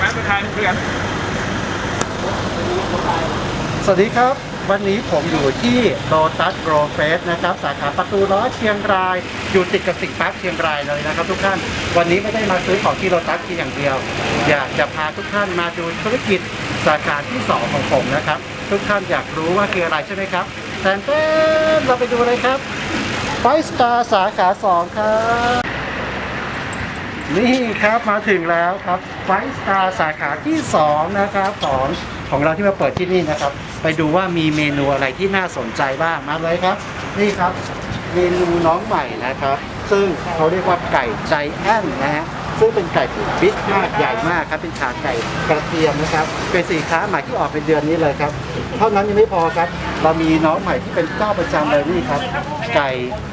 ไหมไปทานเพื่อนสวัสดีครับ วันนี้ผมอยู่ที่โ o ตัสโกรเฟสนะครับ สาขาประตูล้อเชียงราย อยู่ติดกับสิงห์ปาร์คเชียงรายเลยนะครับ ทุกท่าน วันนี้ไม่ได้มาซื้อของที่โ o ตัสเพียงอย่างเดียว อยากจะพาทุกท่านมาดูธุรกิจสาขาที่ 2 ของผมนะครับ ทุกท่านอยากรู้ว่าคืออะไรใช่ไหมครับแทนเต้นเราไปดูเลยครับไฟสตาร์สาขา 2 ครับ นี่ครับมาถึงแล้วครับไฟสตาร์สาขาที่ 2 นะครับของของเราที่มาเปิดที่นี่นะครับ ไปดูว่ามีเมนูอะไรที่น่าสนใจบ้างมาเลยครับ นี่ครับ เมนูน้องใหม่นะครับ ซึ่งเขาเรียกว่าไก่ใจแอนนะฮะ ซึ่งเป็นไก่ที่บิ๊กมากใหญ่มากครับเป็นขาไก่กระเทียมนะครับเป็นสินค้าใหม่ที่ออกเป็นเดือนนี้เลยครับเท่านั้นยังไม่พอครับ เรามีน้องใหม่ที่เป็นเจ้าประจำเลยนี่ครับ ไก่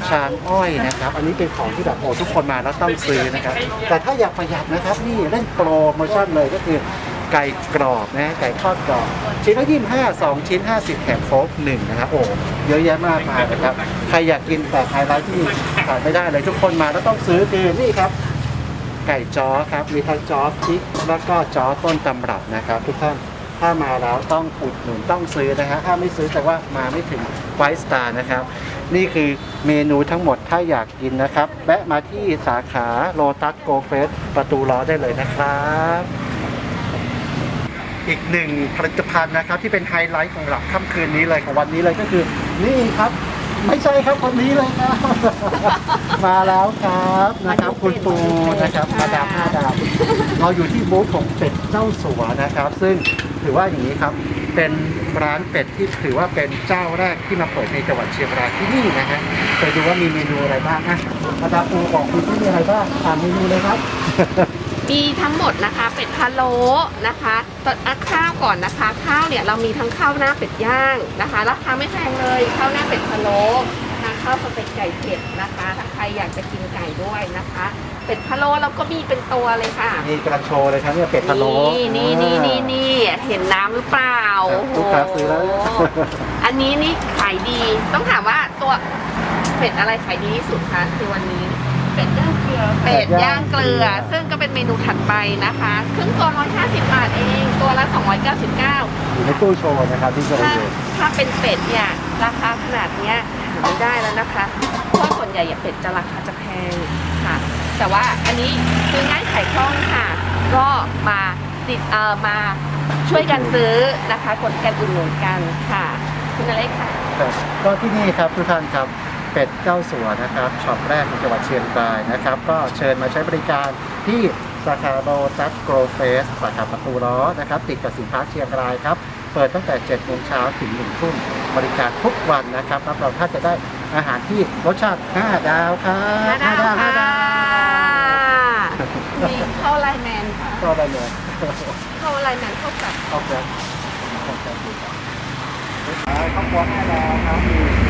ชานอ้อยนะครับ อันนี้เป็นของที่แบบโอ้ทุกคนมาแล้วต้องซื้อนะครับ แต่ถ้าอยากประหยัดนะครับนี่เล่นโปรโมชั่นเลยก็คือไก่กรอบนะไก่ทอดกรอบ ชิ้นละยี่ห้าสองชิ้น 50แถมโค้กหนึ่งนะครับโอ้เยอะแยะมากมายนะครับ ใครอยากกินแต่ไฮไลท์ที่ขาดไม่ได้เลยทุกคนมาแล้วต้องซื้อคือนี่ครับ ไก่จ้อครับมีทั้งจ้อพริกแล้วก็จ้อต้นตำรับนะครับ ทุกท่านถ้ามาแล้วต้องอุดหนุนต้องซื้อนะฮะถ้าไม่ซื้อแต่ว่ามาไม่ถึงไฟสตาร์นะครับ นี่คือเมนูทั้งหมดถ้าอยากกินนะครับแวะมาที่สาขาโลตัสโกเฟสประตูล้อได้เลยนะครับอีกหนึ่งผลิตภัณฑ์นะครับที่เป็นไฮไลท์ของหลับค่ำคืนนี้เลยของวันนี้เลยก็คือนี่ครับ ไม่ใช่ครับคนนี้เลยครับ มาแล้วครับนะครับคุณปูนะครับมาดามห้าดาวเราอยู่ที่บูธของเป็ดเจ้าสัวนะครับ ซึ่งถือว่าอย่างนี้ครับ เป็นร้านเป็ดที่ถือว่าเป็นเจ้าแรกที่มาเปิดในจังหวัดเชียงรายที่นี่นะฮะไปดูว่ามีเมนูอะไรบ้างอะมาดามปูบอกคุณที่มีอะไรบ้างอ่านเมนูเลยครับ มีทั้งหมดนะคะ เป็ดพะโล้นะคะตอนอะข้าวก่อนนะคะ ข้าวเนี่ยเรามีทั้งข้าวหน้าเป็ดย่างนะคะราคาไม่แพงเลยข้าวหน้าเป็ดพะโล้นะข้าวสเต็กไก่เผ็ดนะคะถ้าใครอยากจะกินไก่ด้วยนะคะ เป็ดพะโล้เราก็มีเป็นตัวเลยค่ะมีกระโชว์เลยครับเนี่ยเป็ดพะโล้นี่นี่นี่นี่นี่เห็นน้ำหรือเปล่าครับลูกค้าซื้อแล้วโโหอันนี้นี่ขายดีต้องถามว่าตัวเป็ดอะไรขายดีที่สุดคะในวันนี้ เป็ดย่างเกลือเป็ดย่างเกลือ ซึ่งก็เป็นเมนูถัดไปนะคะครึ่งตัว150 บาทเอง ตัวละ 299 อยู่ในตู้โชว์นะครับที่โชว์ถ้าอยู่ถ้าเป็นเป็ดเนี่ย ราคาขนาดเนี้ยหาไม่ได้แล้วนะคะเพราะว่าส่วนใหญ่อะเป็ดจะราคาจะแพงค่ะ แต่ว่าอันนี้ซื้อง่ายขายคล่องค่ะ ก็มาติดเอ่อมาช่วยกันซื้อนะคะกดกันอุดหนุนกันค่ะ คุณอเล็กค่ะ ครับก็ที่นี่ครับทุกท่านครับ เป็ดเจ้าสัวนะครับช็อปแรกของจังหวัดเชียงรายนะครับ ก็เชิญมาใช้บริการที่สาขาโรตัสโกลเฟสสาขาประตูล้อนะครับ ติดกับสินค้าเชียงรายครับ เปิดตั้งแต่7โมงเช้าถึง1ทุ่มบริการทุกวันนะครับรับรองท่านจะได้อาหารที่รสชาติ 5 ดาวครับห้าดาวห้าค่ะดาวมีข้าวไลน์แมนค่ะก็ได้เลยข้าวไลน์แมนเท่ากับขอบคุณขอบคุณครับข้าวครัวห้าดาวครับมี